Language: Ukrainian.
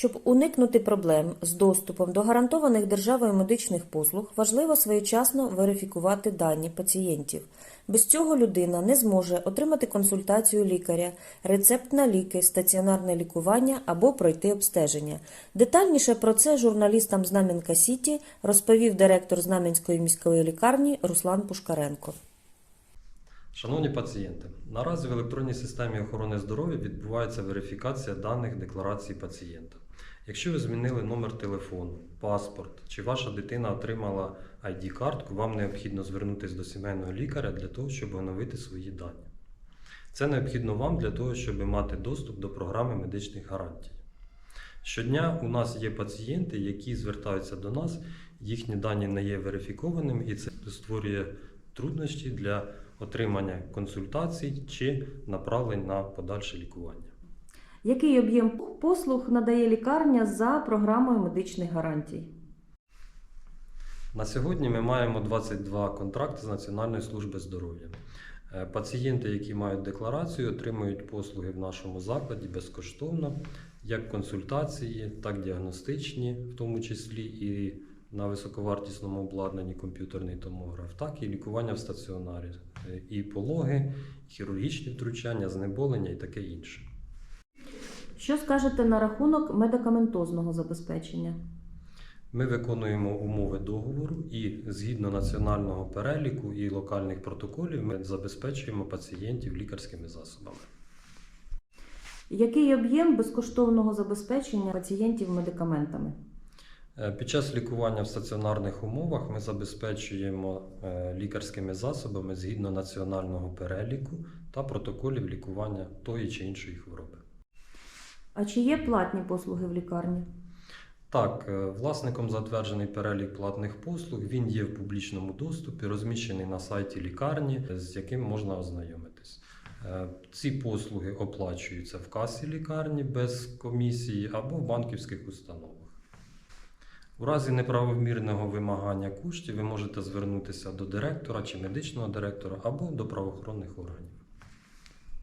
Щоб уникнути проблем з доступом до гарантованих державою медичних послуг, важливо своєчасно верифікувати дані пацієнтів. Без цього людина не зможе отримати консультацію лікаря, рецепт на ліки, стаціонарне лікування або пройти обстеження. Детальніше про це журналістам Знам'янка Сіті розповів директор Знам'янської міської лікарні Руслан Пушкаренко. Шановні пацієнти, наразі в електронній системі охорони здоров'я відбувається верифікація даних декларації пацієнта. Якщо ви змінили номер телефону, паспорт чи ваша дитина отримала ID-картку, вам необхідно звернутися до сімейного лікаря для того, щоб оновити свої дані. Це необхідно вам для того, щоб мати доступ до програми медичних гарантій. Щодня у нас є пацієнти, які звертаються до нас, їхні дані не є верифікованими, і це створює труднощі для отримання консультацій чи направлень на подальше лікування. Який об'єм послуг надає лікарня за програмою медичних гарантій? На сьогодні ми маємо 22 контракти з Національної служби здоров'я. Е, Пацієнти, які мають декларацію, отримують послуги в нашому закладі безкоштовно, як консультації, так і діагностичні, в тому числі і на високовартісному обладнанні комп'ютерний томограф, так і лікування в стаціонарі, Е, і пологи, і хірургічні втручання, знеболення і таке інше. Що скажете на рахунок медикаментозного забезпечення? Ми виконуємо умови договору і згідно національного переліку і локальних протоколів ми забезпечуємо пацієнтів лікарськими засобами. Який об'єм безкоштовного забезпечення пацієнтів медикаментами? Е, Під час лікування в стаціонарних умовах ми забезпечуємо е, лікарськими засобами згідно національного переліку та протоколів лікування тої чи іншої хвороби. А чи є платні послуги в лікарні? Так, е, власником затверджений перелік платних послуг. Він є в публічному доступі, розміщений на сайті лікарні, з яким можна ознайомитись. Е, Ці послуги оплачуються в касі лікарні без комісії або в банківських установах. У разі неправомірного вимагання коштів ви можете звернутися до директора чи медичного директора або до правоохоронних органів.